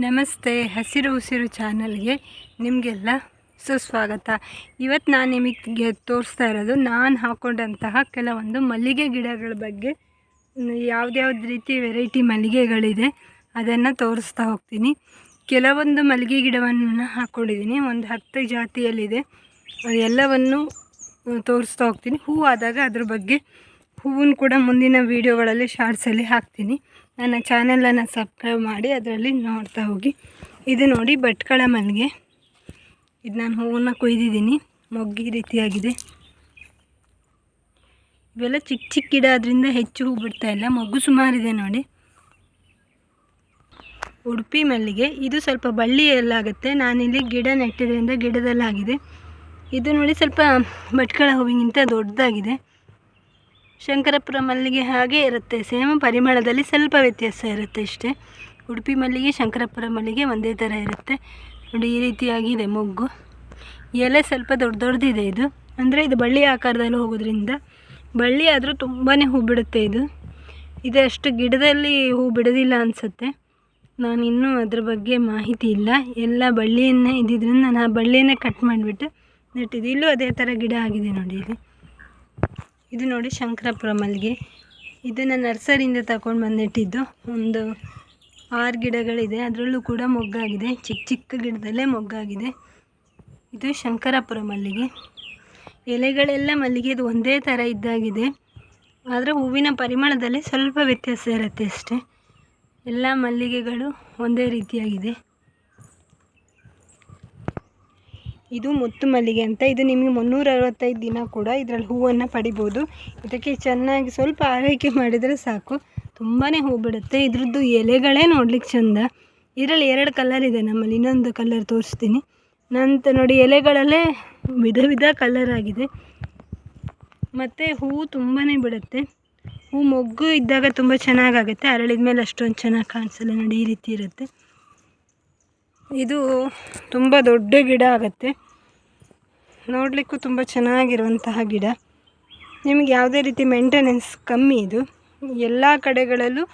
ನಮಸ್ತೆ, ಹಸಿರು ಉಸಿರು ಚಾನಲ್ಗೆ ನಿಮಗೆಲ್ಲ ಸುಸ್ವಾಗತ. ಇವತ್ತು ನಾನು ನಿಮಗೆ ತೋರಿಸ್ತಾ ಇರೋದು, ನಾನು ಹಾಕ್ಕೊಂಡಂತಹ ಕೆಲವೊಂದು ಮಲ್ಲಿಗೆ ಗಿಡಗಳ ಬಗ್ಗೆ. ಯಾವ್ದ್ಯಾವ್ದು ರೀತಿ ವೆರೈಟಿ ಮಲ್ಲಿಗೆಗಳಿದೆ, ಅದನ್ನು ತೋರಿಸ್ತಾ ಹೋಗ್ತೀನಿ. ಕೆಲವೊಂದು ಮಲ್ಲಿಗೆ ಗಿಡವನ್ನು ಹಾಕ್ಕೊಂಡಿದ್ದೀನಿ ಒಂದು ಹತ್ತು ಜಾತಿಯಲ್ಲಿದೆ. ಎಲ್ಲವನ್ನು ತೋರಿಸ್ತಾ ಹೋಗ್ತೀನಿ. ಹೂವು ಆದಾಗ ಅದ್ರ ಬಗ್ಗೆ ಹೂವನ್ನು ಕೂಡ ಮುಂದಿನ ವೀಡಿಯೋಗಳಲ್ಲಿ ಶಾರ್ಟ್ಸಲ್ಲಿ ಹಾಕ್ತೀನಿ. ನನ್ನ ಚಾನಲನ್ನು ಸಬ್ಸ್ಕ್ರೈಬ್ ಮಾಡಿ ಅದರಲ್ಲಿ ನೋಡ್ತಾ ಹೋಗಿ. ಇದು ನೋಡಿ ಭಟ್ಕಳ ಮಲ್ಲಿಗೆ. ಇದು ನಾನು ಹೂವನ್ನು ಕೊಯ್ದಿದ್ದೀನಿ. ಮೊಗ್ಗಿ ರೀತಿಯಾಗಿದೆ. ಇವೆಲ್ಲ ಚಿಕ್ಕ ಚಿಕ್ಕ ಗಿಡ ಅದರಿಂದ ಹೆಚ್ಚು ಹೂ ಬಿಡ್ತಾ ಇಲ್ಲ. ಮೊಗ್ಗು ಸುಮಾರಿದೆ ನೋಡಿ. ಉಡುಪಿ ಮಲ್ಲಿಗೆ. ಇದು ಸ್ವಲ್ಪ ಬಳ್ಳಿ ಎಲ್ಲಾಗುತ್ತೆ ನಾನಿಲ್ಲಿ ಗಿಡ ನೆಟ್ಟಿದ್ದರಿಂದ ಗಿಡದಲ್ಲಾಗಿದೆ. ಇದು ನೋಡಿ ಸ್ವಲ್ಪ ಭಟ್ಕಳ ಹೂವಿಗಿಂತ ದೊಡ್ಡದಾಗಿದೆ. ಶಂಕರಪುರ ಮಲ್ಲಿಗೆ ಹಾಗೆ ಇರುತ್ತೆ. ಸೇಮ್ ಪರಿಮಳದಲ್ಲಿ ಸ್ವಲ್ಪ ವ್ಯತ್ಯಾಸ ಇರುತ್ತೆ ಇಷ್ಟೇ. ಉಡುಪಿ ಮಲ್ಲಿಗೆ, ಶಂಕರಪುರ ಮಲ್ಲಿಗೆ ಒಂದೇ ಥರ ಇರುತ್ತೆ. ನೋಡಿ, ಈ ರೀತಿಯಾಗಿದೆ ಮೊಗ್ಗು. ಎಲೆ ಸ್ವಲ್ಪ ದೊಡ್ಡ ದೊಡ್ಡದಿದೆ ಇದು. ಅಂದರೆ ಇದು ಬಳ್ಳಿ ಆಕಾರದಲ್ಲಿ ಹೋಗೋದ್ರಿಂದ ಬಳ್ಳಿ ಆದರೂ ತುಂಬಾ ಹೂ ಬಿಡುತ್ತೆ ಇದು. ಇದು ಅಷ್ಟು ಗಿಡದಲ್ಲಿ ಹೂ ಬಿಡೋದಿಲ್ಲ ಅನಿಸುತ್ತೆ. ನಾನು ಇನ್ನೂ ಅದ್ರ ಬಗ್ಗೆ ಮಾಹಿತಿ ಇಲ್ಲ. ಎಲ್ಲ ಬಳ್ಳಿಯನ್ನೇ ಇದ್ದಿದ್ದರಿಂದ ನಾನು ಆ ಬಳ್ಳಿಯನ್ನೇ ಕಟ್ ಮಾಡಿಬಿಟ್ಟು ನೆಟ್ಟಿದ್ದು. ಇಲ್ಲೂ ಅದೇ ಥರ ಗಿಡ ಆಗಿದೆ ನೋಡಿ ಇಲ್ಲಿ. ಇದು ನೋಡಿ ಶಂಕರಪುರ ಮಲ್ಲಿಗೆ. ಇದನ್ನು ನರ್ಸರಿಯಿಂದ ತಗೊಂಡು ಬಂದಿಟ್ಟಿದ್ದು. ಒಂದು ಆರು ಗಿಡಗಳಿದೆ. ಅದರಲ್ಲೂ ಕೂಡ ಮೊಗ್ಗಾಗಿದೆ. ಚಿಕ್ಕ ಚಿಕ್ಕ ಗಿಡದಲ್ಲೇ ಮೊಗ್ಗಾಗಿದೆ. ಇದು ಶಂಕರಪುರ ಮಲ್ಲಿಗೆ. ಎಲೆಗಳೆಲ್ಲ ಮಲ್ಲಿಗೆದು ಒಂದೇ ಥರ ಇದ್ದಾಗಿದೆ. ಆದರೆ ಹೂವಿನ ಪರಿಮಳದಲ್ಲಿ ಸ್ವಲ್ಪ ವ್ಯತ್ಯಾಸ ಇರುತ್ತೆ ಅಷ್ಟೇ. ಎಲ್ಲ ಮಲ್ಲಿಗೆಗಳು ಒಂದೇ ರೀತಿಯಾಗಿದೆ. ಇದು ಮುತ್ತು ಮಲ್ಲಿಗೆ ಅಂತ. ಇದು ನಿಮಗೆ ಮುನ್ನೂರ ಅರವತ್ತೈದು ದಿನ ಕೂಡ ಇದರಲ್ಲಿ ಹೂವನ್ನು ಪಡಿಬೋದು. ಇದಕ್ಕೆ ಚೆನ್ನಾಗಿ ಸ್ವಲ್ಪ ಆರೈಕೆ ಮಾಡಿದರೆ ಸಾಕು. ತುಂಬಾ ಹೂ ಬಿಡುತ್ತೆ. ಇದ್ರದ್ದು ಎಲೆಗಳೇ ನೋಡ್ಲಿಕ್ಕೆ ಚಂದ. ಇದರಲ್ಲಿ ಎರಡು ಕಲರ್ ಇದೆ ನಮ್ಮಲ್ಲಿ. ಇನ್ನೊಂದು ಕಲರ್ ತೋರಿಸ್ತೀನಿ. ನಂತರ ನೋಡಿ, ಎಲೆಗಳಲ್ಲೇ ವಿಧ ವಿಧ ಕಲರ್ ಆಗಿದೆ. ಮತ್ತು ಹೂವು ತುಂಬಾ ಬಿಡುತ್ತೆ. ಹೂ ಮೊಗ್ಗು ಇದ್ದಾಗ ತುಂಬ ಚೆನ್ನಾಗಾಗುತ್ತೆ. ಅರಳಿದ ಮೇಲೆ ಅಷ್ಟೊಂದು ಚೆನ್ನಾಗಿ ಕಾಣಿಸಲ್ಲ ನೋಡಿ ಈ ರೀತಿ ಇರುತ್ತೆ. ಇದು ತುಂಬ ದೊಡ್ಡ ಗಿಡ ಆಗುತ್ತೆ. ನೋಡಲಿಕ್ಕೂ ತುಂಬ ಚೆನ್ನಾಗಿರುವಂತಹ ಗಿಡ. ನಿಮಗೆ ಯಾವುದೇ ರೀತಿ ಮೇಂಟೆನೆನ್ಸ್ ಕಮ್ಮಿ ಇದು. ಎಲ್ಲ ಕಡೆಗಳಲ್ಲೂ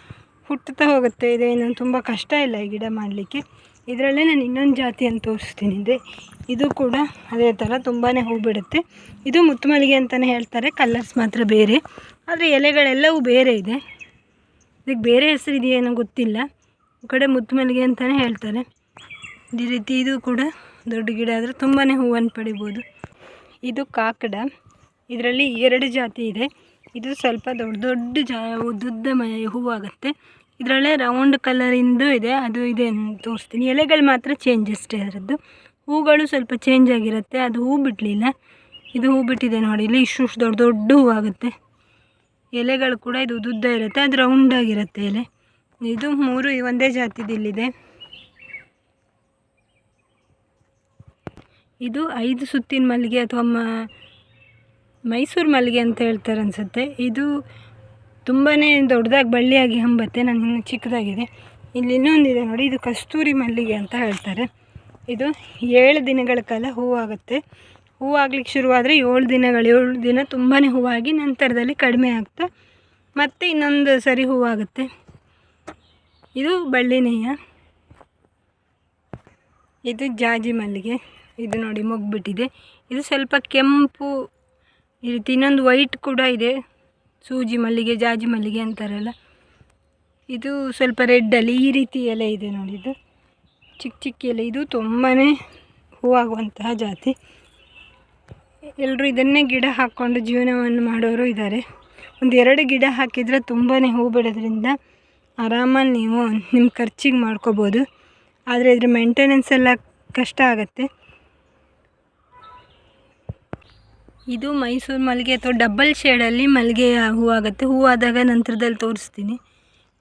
ಹುಟ್ಟುತ್ತಾ ಹೋಗುತ್ತೆ. ಇದೇನು ತುಂಬ ಕಷ್ಟ ಇಲ್ಲ ಈ ಗಿಡ ಮಾಡಲಿಕ್ಕೆ. ಇದರಲ್ಲೇ ನಾನು ಇನ್ನೊಂದು ಜಾತಿಯನ್ನು ತೋರಿಸ್ತೀನಿ. ಇದೆ. ಇದು ಕೂಡ ಅದೇ ಥರ ತುಂಬಾ ಹೂ ಬಿಡುತ್ತೆ ಇದು ಮುತ್ತುಮಲ್ಲಿಗೆ ಅಂತಲೇ ಹೇಳ್ತಾರೆ. ಕಲರ್ಸ್ ಮಾತ್ರ ಬೇರೆ. ಆದರೆ ಎಲೆಗಳೆಲ್ಲವೂ ಬೇರೆ ಇದೆ. ಇದಕ್ಕೆ ಬೇರೆ ಹೆಸರು ಇದೆಯೇನೋ ಗೊತ್ತಿಲ್ಲ. ಈ ಕಡೆ ಮುತ್ತುಮಲ್ಲಿಗೆ ಅಂತಲೇ ಹೇಳ್ತಾರೆ. ಈ ರೀತಿ ಇದು ಕೂಡ ದೊಡ್ಡ ಗಿಡ ಆದರೆ ತುಂಬಾ ಹೂವನ್ನು ಪಡಿಬೋದು. ಇದು ಕಾಕಡ. ಇದರಲ್ಲಿ ಎರಡು ಜಾತಿ ಇದೆ. ಇದು ಸ್ವಲ್ಪ ದೊಡ್ಡ ದೊಡ್ಡ ಜಾ ಉದ್ದುದ್ದ ಹೂವಾಗುತ್ತೆ. ಇದರಲ್ಲೇ ರೌಂಡ್ ಕಲರಿಂದು ಇದೆ ಅದು ಇದೆ ತೋರಿಸ್ತೀನಿ. ಎಲೆಗಳು ಮಾತ್ರ ಚೇಂಜ್ ಅಷ್ಟೇ ಅದರದ್ದು. ಹೂಗಳು ಸ್ವಲ್ಪ ಚೇಂಜ್ ಆಗಿರುತ್ತೆ. ಅದು ಹೂ ಬಿಡಲಿಲ್ಲ. ಇದು ಹೂ ಬಿಟ್ಟಿದೆ ನೋಡಿ. ಇಲ್ಲಿ ಇಷ್ಟು ದೊಡ್ಡ ದೊಡ್ಡ ಹೂವಾಗುತ್ತೆ. ಎಲೆಗಳು ಕೂಡ ಇದು ಉದ್ದುದ್ದ ಇರುತ್ತೆ. ಅದು ರೌಂಡಾಗಿರುತ್ತೆ ಎಲೆ. ಇದು ಮೂರು ಒಂದೇ ಜಾತಿದಿಲ್ಲಿದೆ. ಇದು ಐದು ಸುತ್ತಿನ ಮಲ್ಲಿಗೆ ಅಥವಾ ಮೈಸೂರು ಮಲ್ಲಿಗೆ ಅಂತ ಹೇಳ್ತಾರೆ ಅನಿಸುತ್ತೆ. ಇದು ತುಂಬಾ ದೊಡ್ಡದಾಗಿ ಬಳ್ಳಿಯಾಗಿ ಹಂಬತ್ತೆ ನಾನು ಇನ್ನು ಚಿಕ್ಕದಾಗಿದೆ. ಇಲ್ಲಿ ಇನ್ನೊಂದಿದೆ ನೋಡಿ, ಇದು ಕಸ್ತೂರಿ ಮಲ್ಲಿಗೆ ಅಂತ ಹೇಳ್ತಾರೆ. ಇದು ಏಳು ದಿನಗಳ ಕಾಲ ಹೂವಾಗುತ್ತೆ. ಹೂವಾಗ್ಲಿಕ್ಕೆ ಶುರುವಾದರೆ ಏಳು ದಿನಗಳು, ಏಳು ದಿನ ತುಂಬಾ ಹೂವಾಗಿ ನಂತರದಲ್ಲಿ ಕಡಿಮೆ ಆಗ್ತಾ ಮತ್ತೆ ಇನ್ನೊಂದು ಸರಿ ಹೂವಾಗುತ್ತೆ. ಇದು ಬಳ್ಳಿನೇಯ. ಇದು ಜಾಜಿ ಮಲ್ಲಿಗೆ. ಇದು ನೋಡಿ ಮೊಗ್ಬಿಟ್ಟಿದೆ. ಇದು ಸ್ವಲ್ಪ ಕೆಂಪು, ಈ ರೀತಿ ಇನ್ನೊಂದು ವೈಟ್ ಕೂಡ ಇದೆ. ಸೂಜಿ ಮಲ್ಲಿಗೆ, ಜಾಜಿ ಮಲ್ಲಿಗೆ ಅಂತಾರಲ್ಲ. ಇದು ಸ್ವಲ್ಪ ರೆಡ್ಡಲ್ಲಿ ಈ ರೀತಿ ಎಲೆ ಇದೆ ನೋಡಿ ಇದು. ಚಿಕ್ಕ ಚಿಕ್ಕ ಎಲೆ. ಇದು ತುಂಬಾ ಹೂವಾಗುವಂತಹ ಜಾತಿ. ಎಲ್ಲರೂ ಇದನ್ನೇ ಗಿಡ ಹಾಕ್ಕೊಂಡು ಜೀವನವನ್ನು ಮಾಡೋರು ಇದ್ದಾರೆ. ಒಂದು ಎರಡು ಗಿಡ ಹಾಕಿದರೆ ತುಂಬಾ ಹೂ ಬಿಡೋದ್ರಿಂದ ಆರಾಮಾಗಿ ನೀವು ನಿಮ್ಮ ಖರ್ಚಿಗೆ ಮಾಡ್ಕೋಬೋದು. ಆದರೆ ಇದ್ರ ಮೇಂಟೆನೆನ್ಸ್ ಎಲ್ಲ ಕಷ್ಟ ಆಗುತ್ತೆ. ಇದು ಮೈಸೂರು ಮಲ್ಲಿಗೆ ಅಥವಾ ಡಬ್ಬಲ್ ಶೇಡಲ್ಲಿ ಮಲ್ಲಿಗೆ ಹೂವಾಗುತ್ತೆ ಹೂವಾದಾಗ ನಂತರದಲ್ಲಿ ತೋರಿಸ್ತೀನಿ.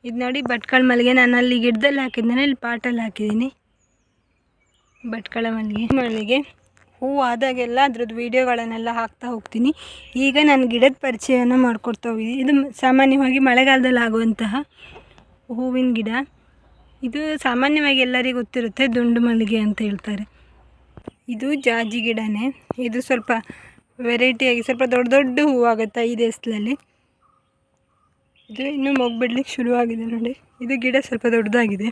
ಇದು ನೋಡಿ ಭಟ್ಕಳ ಮಲ್ಲಿಗೆ. ನಾನು ಅಲ್ಲಿ ಗಿಡದಲ್ಲಿ ಹಾಕಿದ್ದೇನೆ ಇಲ್ಲಿ ಪಾಟಲ್ಲಿ ಹಾಕಿದ್ದೀನಿ. ಭಟ್ಕಳ ಮಲ್ಲಿಗೆ. ಮಲ್ಲಿಗೆ ಹೂವು ಆದಾಗೆಲ್ಲ ಅದ್ರದ್ದು ವೀಡಿಯೋಗಳನ್ನೆಲ್ಲ ಹಾಕ್ತಾ ಹೋಗ್ತೀನಿ. ಈಗ ನಾನು ಗಿಡದ ಪರಿಚಯನ ಮಾಡ್ಕೊಡ್ತಾ ಹೋಗಿದ್ದೀನಿ. ಇದು ಸಾಮಾನ್ಯವಾಗಿ ಮಳೆಗಾಲದಲ್ಲಿ ಆಗುವಂತಹ ಹೂವಿನ ಗಿಡ. ಇದು ಸಾಮಾನ್ಯವಾಗಿ ಎಲ್ಲರಿಗೂ ಗೊತ್ತಿರುತ್ತೆ, ದುಂಡು ಮಲ್ಲಿಗೆ ಅಂತ ಹೇಳ್ತಾರೆ. ಇದು ಜಾಜಿ ಗಿಡನೇ. ಇದು ಸ್ವಲ್ಪ ವೆರೈಟಿಯಾಗಿ ಸ್ವಲ್ಪ ದೊಡ್ಡ ದೊಡ್ಡ ಹೂವಾಗುತ್ತೆ ಐದು ಎಸ್ಲಲ್ಲಿ ಇದು ಇನ್ನೂ ಮೊಗ್ಗು ಬಿಡ್ಲಿಕ್ಕೆ ಶುರುವಾಗಿದೆ ನೋಡಿ. ಇದು ಗಿಡ ಸ್ವಲ್ಪ ದೊಡ್ಡದಾಗಿದೆ.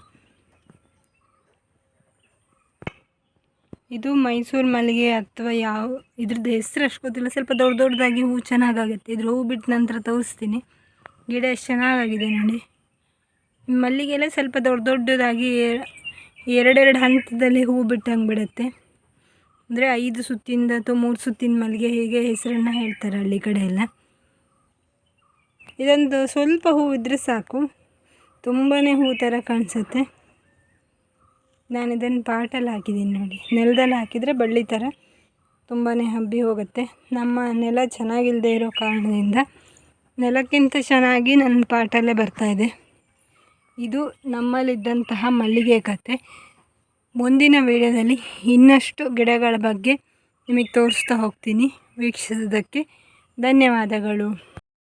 ಇದು ಮೈಸೂರು ಮಲ್ಲಿಗೆ ಅಥವಾ ಯಾವ, ಇದ್ರದ್ದು ಹೆಸರು ಅಷ್ಟು ಗೊತ್ತಿಲ್ಲ. ಸ್ವಲ್ಪ ದೊಡ್ಡ ದೊಡ್ಡದಾಗಿ ಹೂವು ಚೆನ್ನಾಗಾಗುತ್ತೆ. ಇದ್ರ ಹೂ ಬಿಟ್ಟ ನಂತರ ತೋರಿಸ್ತೀನಿ. ಗಿಡ ಎಷ್ಟು ಚೆನ್ನಾಗಾಗಿದೆ ನೋಡಿ. ಮಲ್ಲಿಗೆಲ್ಲ ಸ್ವಲ್ಪ ದೊಡ್ಡ ದೊಡ್ಡದಾಗಿ ಎರಡೆರಡು ಹಂತದಲ್ಲಿ ಹೂ ಬಿಟ್ಟಂಗೆ ಬಿಡುತ್ತೆ. ಅಂದರೆ ಐದು ಸುತ್ತಿಂದ ಅಥವಾ ಮೂರು ಸುತ್ತಿನ ಮಲ್ಲಿಗೆ ಹೀಗೆ ಹೆಸರನ್ನು ಹೇಳ್ತಾರೆ ಹಳ್ಳಿ ಕಡೆ ಎಲ್ಲ. ಇದೊಂದು ಸ್ವಲ್ಪ ಹೂ ಇದ್ದರೆ ಸಾಕು. ತುಂಬಾ ಹೂ ಥರ ಕಾಣಿಸುತ್ತೆ. ನಾನು ಇದನ್ನು ಪಾಟಲ್ಲಿ ಹಾಕಿದ್ದೀನಿ ನೋಡಿ. ನೆಲದಲ್ಲಿ ಹಾಕಿದರೆ ಬಳ್ಳಿ ಥರ ತುಂಬಾ ಹಬ್ಬಿ ಹೋಗುತ್ತೆ. ನಮ್ಮ ನೆಲ ಚೆನ್ನಾಗಿಲ್ಲದೆ ಇರೋ ಕಾರಣದಿಂದ ನೆಲಕ್ಕಿಂತ ಚೆನ್ನಾಗಿ ನನ್ನ ಪಾಟಲ್ಲೇ ಬರ್ತಾಯಿದೆ ಇದು ನಮ್ಮಲ್ಲಿದ್ದಂತಹ ಮಲ್ಲಿಗೆ ಕತೆ. ಮುಂದಿನ ವೀಡಿಯೋದಲ್ಲಿ ಇನ್ನಷ್ಟು ಗಿಡಗಳ ಬಗ್ಗೆ ನಿಮಗೆ ತೋರಿಸ್ತಾ ಹೋಗ್ತೀನಿ ವೀಕ್ಷಿಸೋದಕ್ಕೆ ಧನ್ಯವಾದಗಳು.